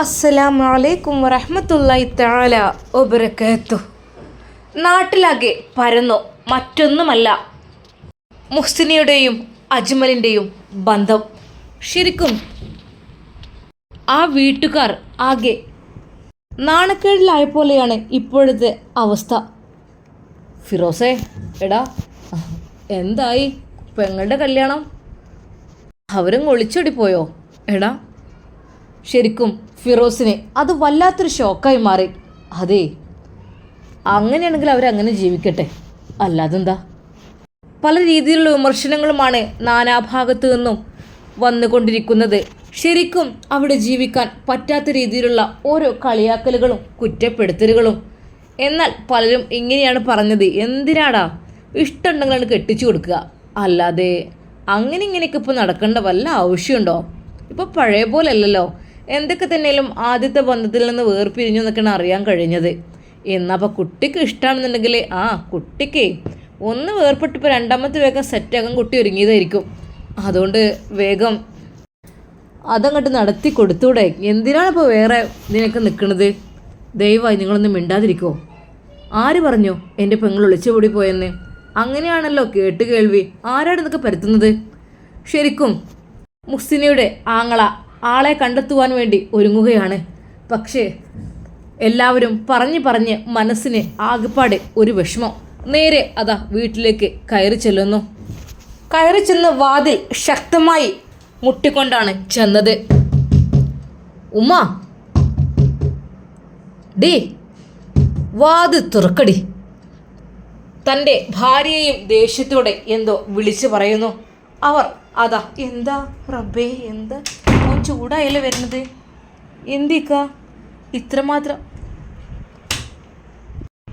അസ്സലാമു അലൈക്കും വറഹ്മത്തുള്ളാഹി താല വബറകാത്തു. നാട്ടിലാകെ പരന്നു മറ്റൊന്നുമല്ല മുഹ്സിനിയുടെയും അജ്മലിന്റെയും ബന്ധം. ശരിക്കും ആ വീട്ടുകാർ ആകെ നാണക്കേടിലായ പോലെയാണ് ഇപ്പോഴത്തെ അവസ്ഥ. ഫിറോസേ എടാ എന്തായി? പെങ്ങളുടെ കല്യാണം? അവരും ഒളിച്ചോടി പോയോ? എടാ ശരിക്കും ഫിറോസിന് അത് വല്ലാത്തൊരു ഷോക്കായി മാറി. അതെ അങ്ങനെയാണെങ്കിൽ അവരങ്ങനെ ജീവിക്കട്ടെ. അല്ലാതെന്താ പല രീതിയിലുള്ള വിമർശനങ്ങളുമാണ് നാനാഭാഗത്തു നിന്നും വന്നുകൊണ്ടിരിക്കുന്നത്. ശരിക്കും അവിടെ ജീവിക്കാൻ പറ്റാത്ത രീതിയിലുള്ള ഓരോ കളിയാക്കലുകളും കുറ്റപ്പെടുത്തലുകളും. എന്നാൽ പലരും ഇങ്ങനെയാണ് പറഞ്ഞത്. എന്തിനാടാ? ഇഷ്ടമുണ്ടെങ്കിലാണ് കെട്ടിച്ചു കൊടുക്കുക. അല്ലാതെ അങ്ങനെ ഇങ്ങനെയൊക്കെ ഇപ്പോൾ നടക്കേണ്ട വല്ല ആവശ്യമുണ്ടോ? ഇപ്പോൾ പഴയ പോലെ അല്ലല്ലോ എന്തൊക്കെ തന്നെയാലും ആദ്യത്തെ ബന്ധത്തിൽ നിന്ന് വേർപിരിഞ്ഞു എന്നൊക്കെയാണ് അറിയാൻ കഴിഞ്ഞത്. എന്നാൽ കുട്ടിക്ക് ഇഷ്ടമാണെന്നുണ്ടെങ്കിൽ ആ കുട്ടിക്ക് ഒന്ന് വേർപെട്ടിപ്പോൾ രണ്ടാമത്തെ വേഗം സെറ്റാകാൻ കുട്ടി ഒരുങ്ങിയതായിരിക്കും. അതുകൊണ്ട് വേഗം അതങ്ങോട്ട് നടത്തി കൊടുത്തൂടെ. എന്തിനാണിപ്പോൾ വേറെ നിനക്ക് നിൽക്കുന്നത് ദയവായി നിങ്ങളൊന്ന് മിണ്ടാതിരിക്കുമോ ആര് പറഞ്ഞു എന്റെ പെങ്ങൾ ഒളിച്ചുപൊടി പോയെന്ന്? അങ്ങനെയാണല്ലോ കേട്ട് കേൾവി. ആരാണ് ഇതൊക്കെ പരത്തുന്നത്? ശരിക്കും മുസ്ലിനയുടെ ആങ്ങള ആളെ കണ്ടെത്തുവാൻ വേണ്ടി ഒരുങ്ങുകയാണ്. പക്ഷേ എല്ലാവരും പറഞ്ഞ് പറഞ്ഞ് മനസ്സിന് ആകെപ്പാടെ ഒരു വിഷമം. നേരെ അതാ വീട്ടിലേക്ക് കയറി ചെല്ലുന്നു. കയറി ചെന്ന് വാതിൽ ശക്തമായി മുട്ടിക്കൊണ്ടാണ് ചെന്നത്. ഉമ്മ ഡേ വാതിൽ തുറക്കടി. തന്റെ ഭാര്യയെയും ദേഷ്യത്തോടെ എന്തോ വിളിച്ചു പറയുന്നു. അവർ അതാ എന്താ റബ്ബേ എന്താ? ചൂടായല്ലേ വരുന്നത്? എന്തിക്ക? ഇത്രമാത്രം.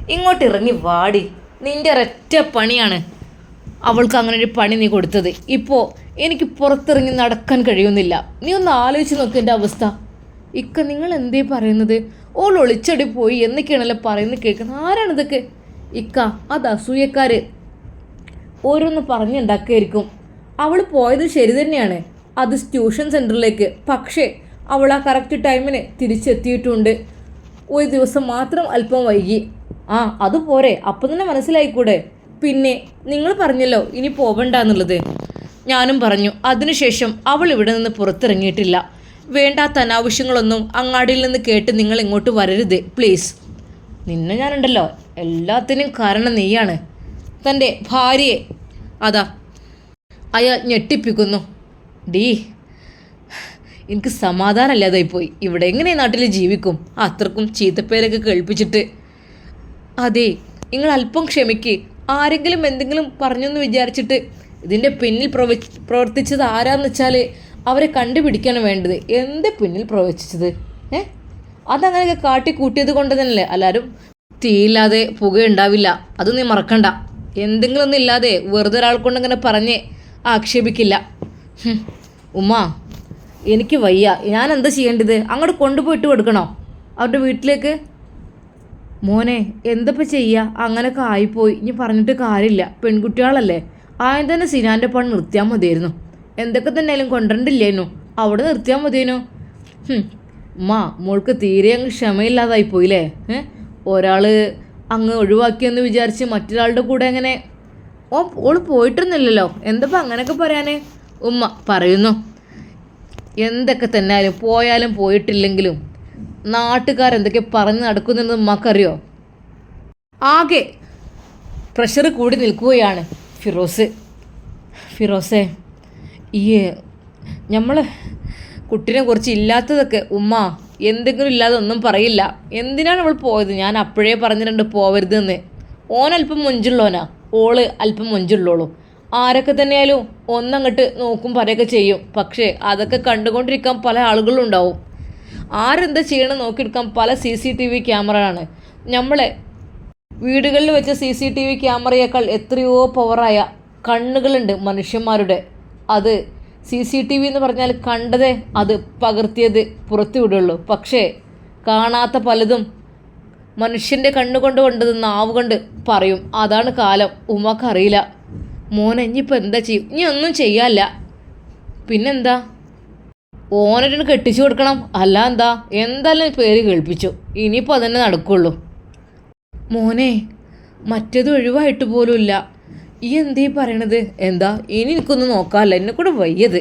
ഇങ്ങോട്ട് ഇറങ്ങി വാടി. നിന്റെ ഒരൊറ്റ പണിയാണ് അവൾക്ക് അങ്ങനെ ഒരു പണി നീ കൊടുത്തത്. ഇപ്പോൾ എനിക്ക് പുറത്തിറങ്ങി നടക്കാൻ കഴിയുന്നില്ല. നീ ഒന്ന് ആലോചിച്ച് നോക്ക് എന്റെ അവസ്ഥ. ഇക്ക നിങ്ങൾ എന്തേ പറയുന്നത്? ഓൾ ഒളിച്ചടി പോയി എന്നൊക്കെയാണല്ലോ പറയുന്നത് കേൾക്കുന്നത്. ആരാണിതൊക്കെ ഇക്ക അത് അസൂയക്കാർ ഓരോന്ന് പറഞ്ഞുണ്ടാക്കിയായിരിക്കും അവൾ പോയത് ശരി തന്നെയാണ്. അത് ട്യൂഷൻ സെന്ററിലേക്ക് പക്ഷേ അവൾ ആ കറക്റ്റ് ടൈമിന് തിരിച്ചെത്തിയിട്ടുണ്ട്. ഒരു ദിവസം മാത്രം അല്പം വൈകി. ആ അത് പോരെ. അപ്പം തന്നെ മനസ്സിലായിക്കൂടെ? പിന്നെ നിങ്ങൾ പറഞ്ഞല്ലോ ഇനി പോവണ്ട എന്നുള്ളത്. ഞാനും പറഞ്ഞു. അതിനുശേഷം അവൾ ഇവിടെ നിന്ന് പുറത്തിറങ്ങിയിട്ടില്ല. വേണ്ടാത്ത അനാവശ്യങ്ങളൊന്നും അങ്ങാടിയിൽ നിന്ന് കേട്ട് നിങ്ങൾ ഇങ്ങോട്ട് വരരുത് പ്ലീസ്. നിന്നെ ഞാനുണ്ടല്ലോ. എല്ലാത്തിനും കാരണം നീയാണ്. തന്റെ ഭാര്യയെ അതാ അയാൾ ഞെട്ടിപ്പിക്കുന്നു. ഡീ എനിക്ക് സമാധാനമില്ലാതായി പോയി. ഇവിടെ എങ്ങനെ നാട്ടിൽ ജീവിക്കും? അത്രക്കും ചീത്തപ്പേരൊക്കെ കേൾപ്പിച്ചിട്ട്. അതെ നിങ്ങൾ അല്പം ക്ഷമിക്ക് ആരെങ്കിലും എന്തെങ്കിലും പറഞ്ഞെന്ന് വിചാരിച്ചിട്ട് ഇതിന്റെ പിന്നിൽ പ്രവ പ്രവർത്തിച്ചത് ആരാന്ന് വെച്ചാൽ അവരെ കണ്ടുപിടിക്കാണ് വേണ്ടത്. എന്ത് പിന്നിൽ പ്രവചിച്ചത് ഏ? അതങ്ങനെയൊക്കെ കാട്ടി കൂട്ടിയത് കൊണ്ട് തന്നെയല്ലേ എല്ലാവരും തീയില്ലാതെ പുകയുണ്ടാവില്ല. അത് നീ മറക്കണ്ട. എന്തെങ്കിലും ഒന്നും ഇല്ലാതെ വെറുതെ ഒരാൾ കൊണ്ടങ്ങനെ പറഞ്ഞ് ആക്ഷേപിക്കില്ല. ഉമ്മ എനിക്ക് വയ്യ. ഞാൻ എന്താ ചെയ്യേണ്ടത്? അങ്ങോട്ട് കൊണ്ടുപോയിട്ട് കൊടുക്കണോ? അവരുടെ വീട്ടിലേക്ക്? മോനെ എന്തപ്പോൾ ചെയ്യുക അങ്ങനെയൊക്കെ ആയിപ്പോയി. ഇനി പറഞ്ഞിട്ട് കാര്യമില്ല. പെൺകുട്ടികളല്ലേ. ആദ്യം തന്നെ സിനാന്റെ പണി നിർത്തിയാൽ മതിയായിരുന്നു. എന്തൊക്കെ തന്നെ ആയാലും കൊണ്ടുവരണ്ടില്ലേനു. അവിടെ നിർത്തിയാൽ മതിയേനു. ഉമ്മാ മോൾക്ക് തീരെ അങ്ങ് ക്ഷമയില്ലാതായി പോയില്ലേ? ഏ ഒരാൾ അങ്ങ് ഒഴിവാക്കിയെന്ന് വിചാരിച്ച് മറ്റൊരാളുടെ കൂടെ അങ്ങനെ ഓ ഓൾ പോയിട്ടൊന്നുമില്ലല്ലോ. എന്തപ്പോൾ അങ്ങനെയൊക്കെ പറയാനേ? ഉമ്മ പറയുന്നു. എന്തൊക്കെ തന്നെയാലും പോയാലും പോയിട്ടില്ലെങ്കിലും നാട്ടുകാരെന്തൊക്കെ പറഞ്ഞ് നടക്കുന്നെന്ന് ഉമ്മക്കറിയോ? ആകെ പ്രഷർ കൂടി നിൽക്കുകയാണ് ഫിറോസ്. ഫിറോസേ ഈ നമ്മൾ കുട്ടീനെ കുറിച്ച് ഇല്ലാത്തതൊക്കെ ഉമ്മ എന്തെങ്കിലും ഇല്ലാതെ ഒന്നും പറയില്ല. എന്തിനാണ് അവൾ പോയത്? ഞാൻ അപ്പോഴേ പറഞ്ഞിട്ടുണ്ട് പോവരുതെന്ന്. ഓൻ അല്പം മൊഞ്ചുള്ളോനാ ഓൾ അല്പം മൊഞ്ചുള്ളോളൂ. ആരൊക്കെ തന്നെയായാലും ഒന്നങ്ങട്ട് നോക്കും പറയൊക്കെ ചെയ്യും. പക്ഷേ അതൊക്കെ കണ്ടുകൊണ്ടിരിക്കാൻ പല ആളുകളും ഉണ്ടാവും ആരെന്താ ചെയ്യണം നോക്കിയെടുക്കാൻ പല സി സി ടി വി ക്യാമറയാണ് നമ്മളെ വീടുകളിൽ വെച്ച സി സി ടി വി ക്യാമറയേക്കാൾ എത്രയോ പവറായ കണ്ണുകളുണ്ട് മനുഷ്യന്മാരുടെ. അത് സി സി ടി വി എന്ന് പറഞ്ഞാൽ കണ്ടതേ അത് പകർത്തിയത് പുറത്തു വിടുള്ളൂ. പക്ഷേ കാണാത്ത പലതും മനുഷ്യന്റെ കണ്ണുകൊണ്ട് കൊണ്ടത് നാവ് കൊണ്ട് പറയും. അതാണ് കാലം. ഉമ്മക്കറിയില്ല മോനെ ഇനിയിപ്പോൾ എന്താ ചെയ്യും ഇനി ഒന്നും ചെയ്യാല്ല പിന്നെന്താ? ഓനൊരു കെട്ടിച്ചു കൊടുക്കണം. അല്ല എന്താ എന്തായാലും പേര് കേൾപ്പിച്ചു. ഇനിയിപ്പോൾ അതന്നെ നടക്കുള്ളൂ. മോനെ മറ്റത് ഒഴിവായിട്ട് പോലുമില്ല. ഈ എന്തീ പറയണത്? എന്താ? ഇനി എനിക്കൊന്ന് നോക്കാമല്ല എന്നെ കൂടെ വയ്യത്.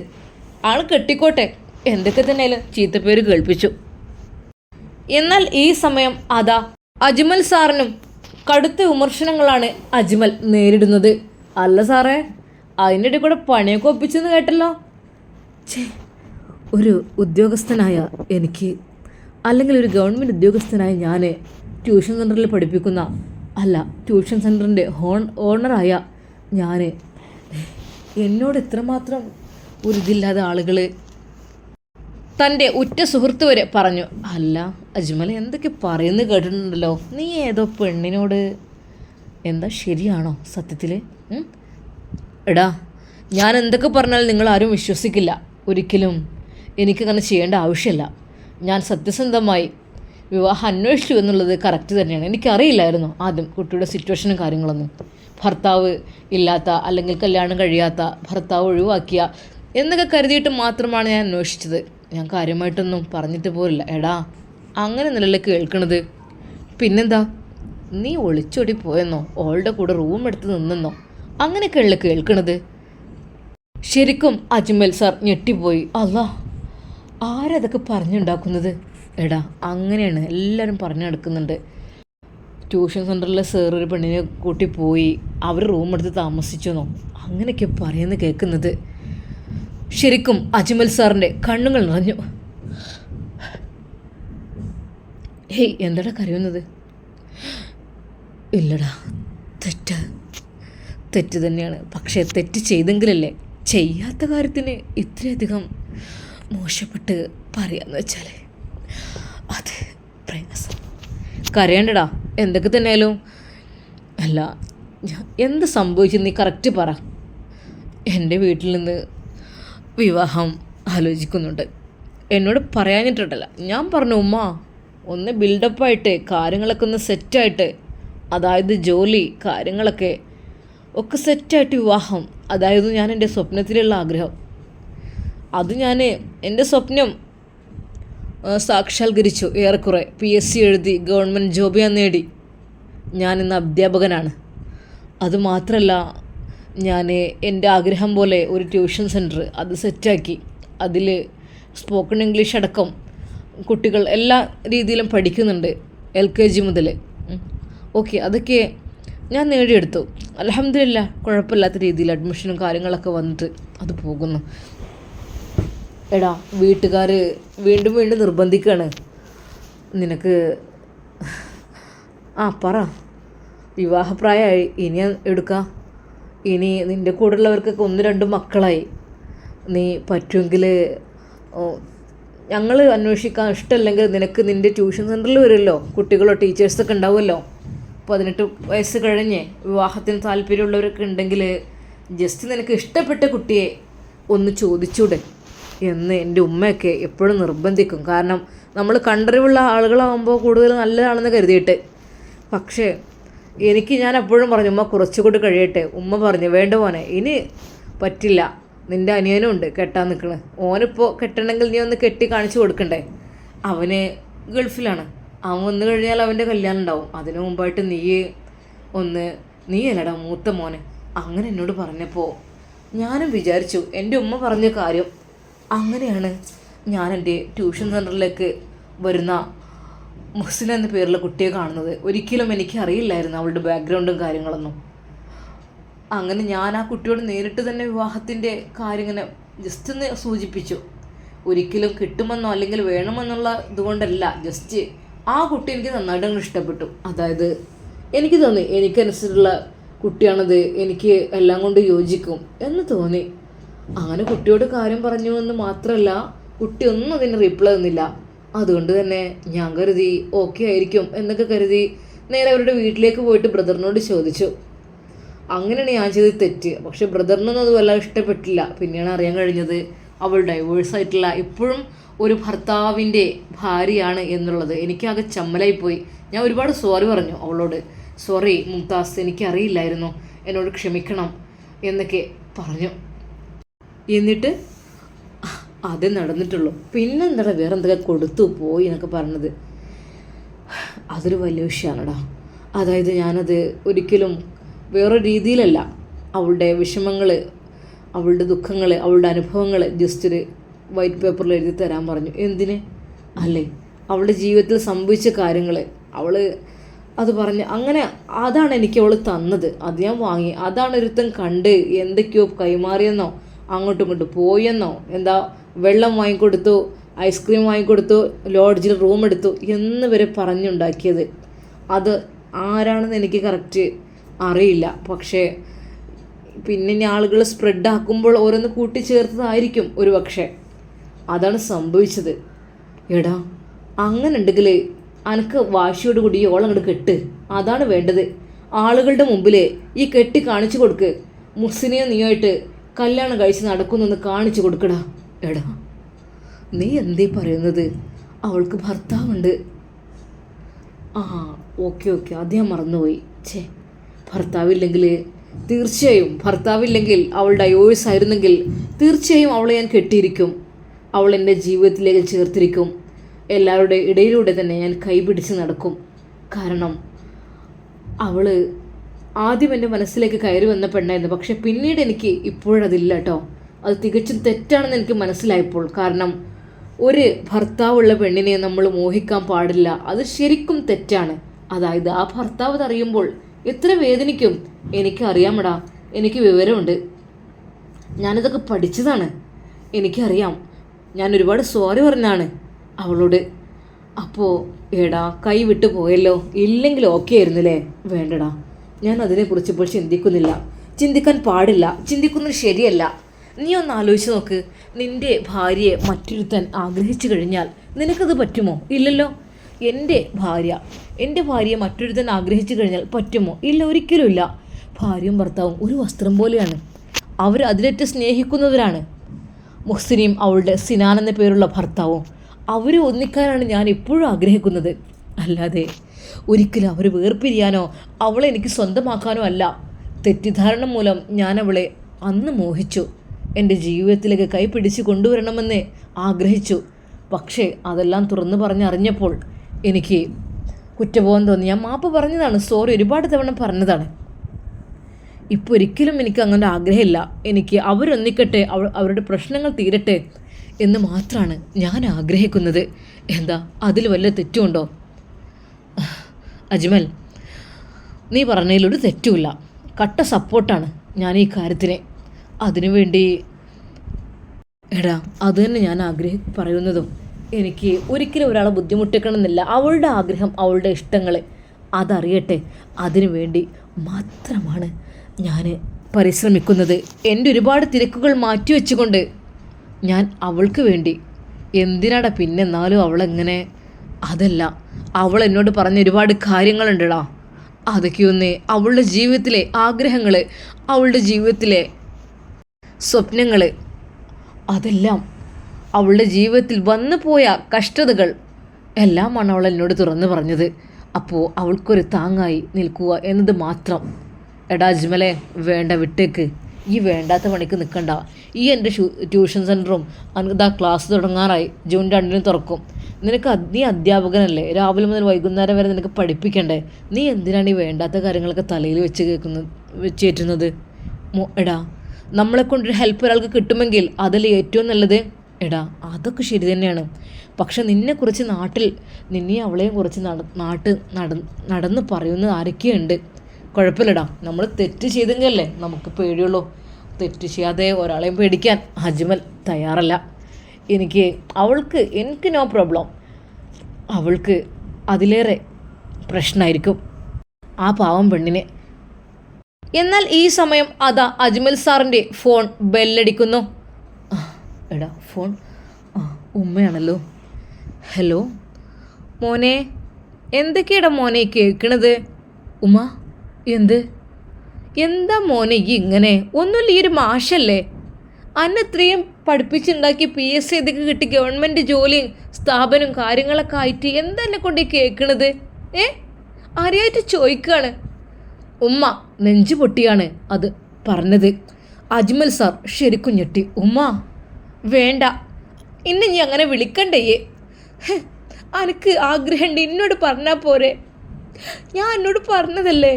ആൾ കെട്ടിക്കോട്ടെ. എന്തൊക്കെ തന്നെയാലും പേര് കേൾപ്പിച്ചു. എന്നാൽ ഈ സമയം അതാ. അജ്മൽ സാറിനും കടുത്ത വിമർശനങ്ങളാണ് അജ്മൽ നേരിടുന്നത്. അല്ല സാറേ അതിന്റെ ഇടയിൽ കൂടെ പണിയൊക്കെ ഒപ്പിച്ചെന്ന് കേട്ടല്ലോ. ചേ ഒരു ഉദ്യോഗസ്ഥനായ എനിക്ക് അല്ലെങ്കിൽ ഒരു ഗവൺമെന്റ് ഉദ്യോഗസ്ഥനായ ഞാൻ ട്യൂഷൻ സെന്ററിൽ പഠിപ്പിക്കുന്ന അല്ല ട്യൂഷൻ സെന്ററിന്റെ ഹോൺ ഓണറായ ഞാൻ എന്നോട് ഇത്രമാത്രം ഒരു ഇതില്ലാതെ ആളുകൾ തന്റെ ഉറ്റ സുഹൃത്ത് വരെ പറഞ്ഞു അല്ല അജ്മൽ എന്തൊക്കെ പറയുന്നു കേട്ടിട്ടുണ്ടല്ലോ നീ ഏതോ പെണ്ണിനോട്? എന്താ ശരിയാണോ സത്യത്തിൽ എടാ ഞാൻ എന്തൊക്കെ പറഞ്ഞാൽ നിങ്ങൾ ആരും വിശ്വസിക്കില്ല. ഒരിക്കലും എനിക്ക് അങ്ങനെ ചെയ്യേണ്ട ആവശ്യമില്ല. ഞാൻ സത്യസന്ധമായി വിവാഹം അന്വേഷിച്ചു എന്നുള്ളത് കറക്റ്റ് തന്നെയാണ്. എനിക്കറിയില്ലായിരുന്നു ആദ്യം കുട്ടിയുടെ സിറ്റുവേഷനും കാര്യങ്ങളൊന്നും. ഭർത്താവ് ഇല്ലാത്ത അല്ലെങ്കിൽ കല്യാണം കഴിയാത്ത ഭർത്താവ് ഒഴിവാക്കിയ എന്നൊക്കെ കരുതിയിട്ട് മാത്രമാണ് ഞാൻ അന്വേഷിച്ചത്. ഞാൻ കാര്യമായിട്ടൊന്നും പറഞ്ഞിട്ട് പോരില്ല. എടാ അങ്ങനെ നിലയിൽ കേൾക്കണത് പിന്നെന്താ? നീ ഒളിച്ചോടി പോയെന്നോ? ഓളുടെ കൂടെ റൂം എടുത്ത് നിന്നെന്നോ? അങ്ങനെയൊക്കെയല്ലേ കേൾക്കണത്? ശരിക്കും അജ്മൽ സാർ ഞെട്ടിപ്പോയി. അല്ലാ ആരതൊക്കെ പറഞ്ഞുണ്ടാക്കുന്നത്? എടാ അങ്ങനെയാണ് എല്ലാവരും പറഞ്ഞു നടക്കുന്നുണ്ട്. ട്യൂഷൻ സെന്ററിലെ സാർ ഒരു പെണ്ണിനെ കൂട്ടി പോയി. അവർ റൂം എടുത്ത് താമസിച്ചെന്നോ? അങ്ങനെയൊക്കെ പറയുന്നു കേൾക്കുന്നത്. ശരിക്കും അജ്മൽ സാറിന്റെ കണ്ണുകൾ നിറഞ്ഞു. ഹേയ് എന്താടാ കരയുന്നത്? ഇല്ലടാ. തെറ്റ്. തെറ്റ് തന്നെയാണ്. പക്ഷേ തെറ്റ് ചെയ്തെങ്കിലല്ലേ ചെയ്യാത്ത കാര്യത്തിന് ഇത്രയധികം മോശപ്പെട്ട് പറയാന്ന് വെച്ചാൽ അത് പ്രയാസം. കരയണ്ടടാ. എന്തൊക്കെ തന്നെയാലും. അല്ല എന്ത് സംഭവിച്ചു നീ കറക്റ്റ് പറ. എന്റെ വീട്ടിൽ നിന്ന് വിവാഹം ആലോചിക്കുന്നുണ്ട്. എന്നോട് പറയാനിട്ടുണ്ടല്ല ഞാൻ പറഞ്ഞു ഉമ്മ ഒന്ന് ബിൽഡപ്പായിട്ട് കാര്യങ്ങളൊക്കെ ഒന്ന് സെറ്റായിട്ട് അതായത് ജോലി കാര്യങ്ങളൊക്കെ ഒക്കെ സെറ്റായിട്ട് വിവാഹം. അതായത് ഞാൻ എന്റെ സ്വപ്നത്തിലുള്ള ആഗ്രഹം. അത് ഞാൻ എന്റെ സ്വപ്നം സാക്ഷാത്കരിച്ചു ഏറെക്കുറെ. പി എസ് സി എഴുതി ഗവൺമെന്റ് ജോബ് ഞാൻ നേടി. ഞാൻ ഇന്ന് അധ്യാപകനാണ്. അതുമാത്രമല്ല ഞാൻ എന്റെ ആഗ്രഹം പോലെ ഒരു ട്യൂഷൻ സെന്റർ അത് സെറ്റാക്കി അതിൽ സ്പോക്കൺ ഇംഗ്ലീഷ് അടക്കം കുട്ടികൾ എല്ലാ രീതിയിലും പഠിക്കുന്നുണ്ട് എൽ കെ ജി മുതൽ. ഓക്കെ അതൊക്കെ ഞാൻ നേടിയെടുത്തു. അലഹമില്ല കുഴപ്പമില്ലാത്ത രീതിയിൽ അഡ്മിഷനും കാര്യങ്ങളൊക്കെ വന്നിട്ട് അത് പോകുന്നു. എടാ വീട്ടുകാർ വീണ്ടും വീണ്ടും നിർബന്ധിക്കുകയാണ് നിനക്ക് ആ പറ. വിവാഹപ്രായമായി ഇനി എടുക്കാം. ഇനി നിന്റെ കൂടെയുള്ളവർക്കൊക്കെ ഒന്ന് രണ്ട് മക്കളായി. നീ പറ്റുമെങ്കിൽ ഞങ്ങൾ അന്വേഷിക്കാൻ ഇഷ്ടമല്ലെങ്കിൽ നിനക്ക് നിന്റെ ട്യൂഷൻ സെന്ററിൽ വരുമല്ലോ. കുട്ടികളോ ടീച്ചേഴ്സൊക്കെ ഉണ്ടാവുമല്ലോ. പതിനെട്ട് വയസ്സ് കഴിഞ്ഞ് വിവാഹത്തിന് താല്പര്യമുള്ളവരൊക്കെ ഉണ്ടെങ്കിൽ ജസ്റ്റ് നിനക്ക് ഇഷ്ടപ്പെട്ട കുട്ടിയെ ഒന്ന് ചോദിച്ചൂടെ എന്ന് എന്റെ ഉമ്മയൊക്കെ എപ്പോഴും നിർബന്ധിക്കും. കാരണം നമ്മൾ കണ്ടറിവുള്ള ആളുകളാകുമ്പോൾ കൂടുതൽ നല്ലതാണെന്ന് കരുതിയിട്ട്. പക്ഷേ എനിക്ക് ഞാൻ എപ്പോഴും പറഞ്ഞു ഉമ്മ കുറച്ചുകൂടി കഴിയട്ടെ. ഉമ്മ പറഞ്ഞു വേണ്ട പോനെ ഇനി പറ്റില്ല. നിന്റെ അനിയനും ഉണ്ട് കെട്ടാൻ നിൽക്കണേ ഓനിപ്പോൾ കെട്ടണമെങ്കിൽ നീ ഒന്ന് കെട്ടി കാണിച്ചു കൊടുക്കണ്ടേ? അവന് ഗൾഫിലാണ്. അവൻ വന്നു കഴിഞ്ഞാൽ അവന്റെ കല്യാണം ഉണ്ടാവും. അതിനു മുമ്പായിട്ട് നീ ഒന്ന് നീ അല്ലടാ മൂത്ത മോനെ. അങ്ങനെ എന്നോട് പറഞ്ഞപ്പോൾ ഞാനും വിചാരിച്ചു എന്റെ ഉമ്മ പറഞ്ഞ കാര്യം അങ്ങനെയാണ്. ഞാൻ എന്റെ ട്യൂഷൻ സെന്ററിലേക്ക് വരുന്ന മുസ്ലിം എന്ന പേരുള്ള കുട്ടിയെ കാണുന്നത്. ഒരിക്കലും എനിക്ക് അറിയില്ലായിരുന്നു അവളുടെ ബാക്ക്ഗ്രൗണ്ടും കാര്യങ്ങളൊന്നും. അങ്ങനെ ഞാൻ ആ കുട്ടിയോട് നേരിട്ട് തന്നെ വിവാഹത്തിന്റെ കാര്യം ഇങ്ങനെ ജസ്റ്റ് ഒന്ന് സൂചിപ്പിച്ചു. ഒരിക്കലും കിട്ടുമെന്നോ അല്ലെങ്കിൽ വേണമെന്നുള്ള ഇതുകൊണ്ടല്ല ജസ്റ്റ് ആ കുട്ടി എനിക്ക് നന്നായിട്ട് അങ്ങ് ഇഷ്ടപ്പെട്ടു. അതായത് എനിക്ക് തോന്നി എനിക്കനുസരിച്ചുള്ള കുട്ടിയാണത് എനിക്ക് എല്ലാം കൊണ്ട് യോജിക്കും എന്ന് തോന്നി. അങ്ങനെ കുട്ടിയോട് കാര്യം പറഞ്ഞു എന്ന് മാത്രമല്ല കുട്ടി ഒന്നും അതിന് റിപ്ലൈ തന്നില്ല. അതുകൊണ്ട് തന്നെ ഞാൻ കരുതി ഓക്കെ ആയിരിക്കും എന്നൊക്കെ കരുതി നേരെ അവരുടെ വീട്ടിലേക്ക് പോയിട്ട് ബ്രദറിനോട് ചോദിച്ചു. അങ്ങനെയാണ് ഞാൻ ചെയ്ത് തെറ്റ്. പക്ഷെ ബ്രദറിനൊന്നും അത് വല്ലാതെ ഇഷ്ടപ്പെട്ടില്ല. പിന്നെയാണ് അറിയാൻ കഴിഞ്ഞത് അവൾ ഡൈവേഴ്സ് ആയിട്ടില്ല. ഇപ്പോഴും ഒരു ഭർത്താവിന്റെ ഭാര്യയാണ് എന്നുള്ളത്. എനിക്കാകെ ചമ്മലായിപ്പോയി. ഞാൻ ഒരുപാട് സോറി പറഞ്ഞു അവളോട്. സോറി മുംതാസ് എനിക്കറിയില്ലായിരുന്നു. എന്നോട് ക്ഷമിക്കണം എന്നൊക്കെ പറഞ്ഞു. എന്നിട്ട് അത് നടന്നിട്ടുള്ളൂ. പിന്നെന്താ വേറെ എന്തൊക്കെ കൊടുത്തു പോയി എന്നൊക്കെ പറഞ്ഞത്. അതൊരു വലിയ വിഷയമാണടാ അതായത് ഞാനത് ഒരിക്കലും വേറെ രീതിയിലല്ല. അവളുടെ വിഷമങ്ങൾ അവളുടെ ദുഃഖങ്ങൾ അവളുടെ അനുഭവങ്ങൾ ജസ്റ്റ് ഒരു വൈറ്റ് പേപ്പറിൽ എഴുതി തരാൻ പറഞ്ഞു. എന്തിന്? അല്ലേ? അവളുടെ ജീവിതത്തിൽ സംഭവിച്ച കാര്യങ്ങൾ അവൾ അത് പറഞ്ഞ് അങ്ങനെ അതാണ് എനിക്ക് അവൾ തന്നത്. അത് ഞാൻ വാങ്ങി. അതാണ് ഒരുത്തൻ കണ്ട് എന്തൊക്കെയോ കൈമാറിയെന്നോ അങ്ങോട്ടും ഇങ്ങോട്ടും പോയെന്നോ എന്താ വെള്ളം വാങ്ങിക്കൊടുത്തു ഐസ്ക്രീം വാങ്ങിക്കൊടുത്തു ലോഡ്ജിൽ റൂം എടുത്തു എന്ന് വരെ പറഞ്ഞുണ്ടാക്കിയത്. അത് ആരാണെന്ന് എനിക്ക് കറക്റ്റ് അറിയില്ല. പക്ഷേ പിന്നെ ആളുകൾ സ്പ്രെഡ് ആക്കുമ്പോൾ ഓരോന്ന് കൂട്ടിച്ചേർത്തതായിരിക്കും ഒരു പക്ഷേ അതാണ് സംഭവിച്ചത്. എടാ അങ്ങനെ ഉണ്ടെങ്കിൽ അനക്ക് വാശിയോട് കൂടി ഓളങ്ങോട്ട് കെട്ട്. അതാണ് വേണ്ടത്. ആളുകളുടെ മുമ്പിൽ ഈ കെട്ടി കാണിച്ചു കൊടുക്ക്. മുസ്ലിനെ നീയായിട്ട് കല്യാണം കഴിച്ച് നടക്കുന്നെന്ന് കാണിച്ചു കൊടുക്കടാ. എടാ നീ എന്തേ പറയുന്നത്? അവൾക്ക് ഭർത്താവുണ്ട്. ആ ഓക്കെ ഓക്കെ. അത് ഞാൻ മറന്നുപോയി. ഛേ ഭർത്താവില്ലെങ്കിൽ തീർച്ചയായും ഭർത്താവില്ലെങ്കിൽ അവൾ ഡയോഴ്സ് ആയിരുന്നെങ്കിൽ തീർച്ചയായും അവളെ ഞാൻ കെട്ടിയിരിക്കും. അവൾ എന്റെ ജീവിതത്തിലേക്ക് ചേർത്തിരിക്കും. എല്ലാവരുടെ ഇടയിലൂടെ തന്നെ ഞാൻ കൈപിടിച്ച് നടക്കും. കാരണം അവൾ ആദ്യം എന്റെ മനസ്സിലേക്ക് കയറി വന്ന പെണ്ണായിരുന്നു. പക്ഷെ പിന്നീട് എനിക്ക് ഇപ്പോഴതില്ല കേട്ടോ. അത് തികച്ചും തെറ്റാണെന്ന് എനിക്ക് മനസ്സിലായപ്പോൾ. കാരണം ഒരു ഭർത്താവുള്ള പെണ്ണിനെ നമ്മൾ മോഹിക്കാൻ പാടില്ല. അത് ശരിക്കും തെറ്റാണ്. അതായത് ആ ഭർത്താവ് അറിയുമ്പോൾ എത്ര വേദനിക്കും. എനിക്കറിയാമടാ എനിക്ക് വിവരമുണ്ട്. ഞാനിതൊക്കെ പഠിച്ചതാണ്. എനിക്കറിയാം. ഞാൻ ഒരുപാട് സോറി പറഞ്ഞാണ് അവളോട്. അപ്പോൾ എടാ കൈ വിട്ടു പോയല്ലോ. ഇല്ലെങ്കിൽ ഓക്കെ ആയിരുന്നില്ലേ? വേണ്ടടാ. ഞാൻ അതിനെക്കുറിച്ച് ഇപ്പോൾ ചിന്തിക്കുന്നില്ല. ചിന്തിക്കാൻ പാടില്ല. ചിന്തിക്കുന്നത് ശരിയല്ല. നീ ഒന്ന് ആലോചിച്ച് നോക്ക്. നിന്റെ ഭാര്യയെ മറ്റൊരുത്തൻ ആഗ്രഹിച്ചു കഴിഞ്ഞാൽ നിനക്കത് പറ്റുമോ? ഇല്ലല്ലോ. എന്റെ ഭാര്യ എന്റെ ഭാര്യയെ മറ്റൊരുത്തൻ ആഗ്രഹിച്ചു കഴിഞ്ഞാൽ പറ്റുമോ? ഇല്ല ഒരിക്കലും ഇല്ല. ഭാര്യയും ഭർത്താവും ഒരു വസ്ത്രം പോലെയാണ്. അവർ അതിലേറ്റ് സ്നേഹിക്കുന്നവരാണ്. മുഹ്സിനെയും അവളുടെ സിനാൻ എന്ന പേരുള്ള ഭർത്താവും അവർ ഒന്നിക്കാനാണ് ഞാൻ എപ്പോഴും ആഗ്രഹിക്കുന്നത്. അല്ലാതെ ഒരിക്കലും അവർ വേർപിരിയാനോ അവളെ എനിക്ക് സ്വന്തമാക്കാനോ അല്ല. തെറ്റിദ്ധാരണ മൂലം ഞാൻ അവളെ അന്ന് മോഹിച്ചു. എന്റെ ജീവിതത്തിലേക്ക് കൈപിടിച്ച് കൊണ്ടുവരണമെന്ന് ആഗ്രഹിച്ചു. പക്ഷേ അതെല്ലാം തുറന്നു പറഞ്ഞറിഞ്ഞപ്പോൾ എനിക്ക് കുറ്റബോധം തോന്നി. ഞാൻ മാപ്പ് പറഞ്ഞതാണ്. സോറി ഒരുപാട് തവണ പറഞ്ഞതാണ്. ഇപ്പോൾ ഒരിക്കലും എനിക്ക് അങ്ങനെ ആഗ്രഹമില്ല. എനിക്ക് അവരൊന്നിക്കട്ടെ അവ അവരുടെ പ്രശ്നങ്ങൾ തീരട്ടെ എന്ന് മാത്രമാണ് ഞാൻ ആഗ്രഹിക്കുന്നത്. എന്താ അതിൽ വല്ല തെറ്റുമുണ്ടോ അജ്മൽ നീ പറഞ്ഞതിലൊരു തെറ്റുമില്ല. കട്ട സപ്പോർട്ടാണ് ഞാൻ ഈ കാര്യത്തിന്. അതിനുവേണ്ടി എടാ അത് തന്നെ ഞാൻ ആഗ്രഹി പറയുന്നതും. എനിക്ക് ഒരിക്കലും ഒരാളെ ബുദ്ധിമുട്ടിക്കണമെന്നില്ല. അവളുടെ ആഗ്രഹം അവളുടെ ഇഷ്ടങ്ങൾ അതറിയട്ടെ. അതിനു വേണ്ടി മാത്രമാണ് ഞാൻ പരിശ്രമിക്കുന്നത് എന്റെ ഒരുപാട് തിരക്കുകൾ മാറ്റിവെച്ചുകൊണ്ട് ഞാൻ അവൾക്ക് വേണ്ടി എന്തിനാടാ പിന്നെ എന്നാലും അവളെങ്ങനെ? അതല്ല അവൾ എന്നോട് പറഞ്ഞ ഒരുപാട് കാര്യങ്ങളുണ്ടടാ. അതൊക്കെ ഒന്ന് അവളുടെ ജീവിതത്തിലെ ആഗ്രഹങ്ങൾ അവളുടെ ജീവിതത്തിലെ സ്വപ്നങ്ങൾ അതെല്ലാം അവളുടെ ജീവിതത്തിൽ വന്നു പോയ കഷ്ടതകൾ എല്ലാമാണ് അവൾ എന്നോട് തുറന്നു പറഞ്ഞത്. അപ്പോൾ അവൾക്കൊരു താങ്ങായി നിൽക്കുക എന്നത് മാത്രം. എടാ അജ്മലെ വേണ്ട വിട്ടേക്ക്. ഈ വേണ്ടാത്ത പണിക്ക് നിൽക്കണ്ട ഈ എന്റെ ട്യൂഷൻ സെന്ററും ഇതാ ക്ലാസ് തുടങ്ങാറായി. ജൂൺ രണ്ടിന് തുറക്കും. നിനക്ക് നീ അധ്യാപകനല്ലേ? രാവിലെ മുതൽ വൈകുന്നേരം വരെ നിനക്ക് പഠിപ്പിക്കണ്ടേ? നീ എന്തിനാണ് ഈ വേണ്ടാത്ത കാര്യങ്ങളൊക്കെ തലയിൽ വെച്ച് കേൾക്കുന്നത് വെച്ചേറ്റുന്നത് എടാ നമ്മളെ കൊണ്ടൊരു ഹെൽപ്പ് ഒരാൾക്ക് കിട്ടുമെങ്കിൽ അതിൽ ഏറ്റവും നല്ലത്? എടാ അതൊക്കെ ശരി തന്നെയാണ്. പക്ഷെ നിന്നെക്കുറിച്ച് നാട്ടിൽ നിന്നെ അവളെയും കുറിച്ച് നട നാട്ട് നട നടന്ന് പറയുന്നത് ആരൊക്കെയുണ്ട് കുഴപ്പമില്ലടാ. നമ്മൾ തെറ്റ് ചെയ്തെങ്കിലല്ലേ നമുക്ക് പേടിയുള്ളൂ. തെറ്റ് ചെയ്യാതെ ഒരാളെയും പേടിക്കാൻ അജ്മൽ തയ്യാറല്ല. എനിക്ക് അവൾക്ക് എനിക്ക് നോ പ്രോബ്ലം അവൾക്ക് അതിലേറെ പ്രശ്നമായിരിക്കും ആ പാവം പെണ്ണിനെ. എന്നാൽ ഈ സമയം അതാ അജ്മൽ സാറിന്റെ ഫോൺ ബെല്ലടിക്കുന്നു. എടാ ഫോൺ. ഉമ്മയാണല്ലോ. ഹലോ? മോനെ എന്തൊക്കെയാടാ മോനെ കേൾക്കണത്? ഉമ്മ? എന്ത്? എന്താ മോനെ ഇങ്ങനെ? ഒന്നുമില്ല ഈ ഒരു മാഷല്ലേ? അന്നെ ഇത്രയും പഠിപ്പിച്ചുണ്ടാക്കി പി എസ് സി ഇതൊക്കെ കിട്ടി ഗവൺമെന്റ് ജോലിയും സ്ഥാപനവും കാര്യങ്ങളൊക്കെ ആയിട്ട് എന്താ എന്നെ കൊണ്ട് ഈ കേൾക്കണത് ഏ? ആരെയായിട്ട് ചോദിക്കുകയാണ് ഉമ്മ നെഞ്ചു പൊട്ടിയാണ് അത് പറഞ്ഞത്. അജ്മൽ സാർ ശരിക്കും ഞെട്ടി. ഉമ്മ വേണ്ട. ഇന്ന് നീ അങ്ങനെ വിളിക്കണ്ടേ? എനിക്ക് ആഗ്രഹമുണ്ട് എന്നോട് പറഞ്ഞാൽ പോരെ. ഞാൻ എന്നോട് പറഞ്ഞതല്ലേ?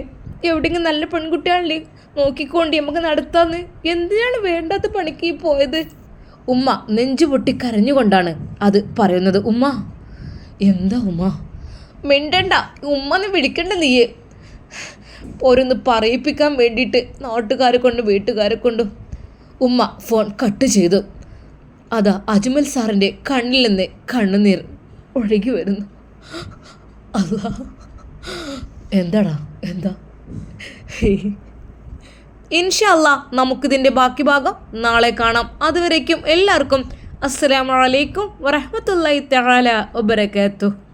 എവിടെയെങ്കിലും നല്ല പെൺകുട്ടിയാണല്ലേ നോക്കിക്കൊണ്ട് നമുക്ക് നടത്താന്ന്? എന്തിനാണ് വേണ്ടാത്ത പണിക്ക് പോയത്? ഉമ്മ നെഞ്ചു പൊട്ടി കരഞ്ഞുകൊണ്ടാണ് അത് പറയുന്നത്. ഉമ്മ എന്താ ഉമ്മ? മിണ്ടണ്ട ഉമ്മന്ന് വിളിക്കണ്ട നീയെ. ഓരോന്ന് പറയിപ്പിക്കാൻ വേണ്ടിയിട്ട് നാട്ടുകാരെ കൊണ്ടും വീട്ടുകാരെ കൊണ്ടും ഉമ്മ ഫോൺ കട്ട് ചെയ്തു. അതാ അജ്മൽ സാറിന്റെ കണ്ണിൽ നിന്ന് കണ്ണുനീർ ഒഴുകി വരുന്നു. അതാ എന്താടാ എന്താ? ഇൻഷല്ല നമുക്കിതിന്റെ ബാക്കി ഭാഗം നാളെ കാണാം. അതുവരേക്കും എല്ലാവർക്കും അസ്സലാമലൈക്കും വറഹമത്തല്ലാ തആല വബറകാതുഹു.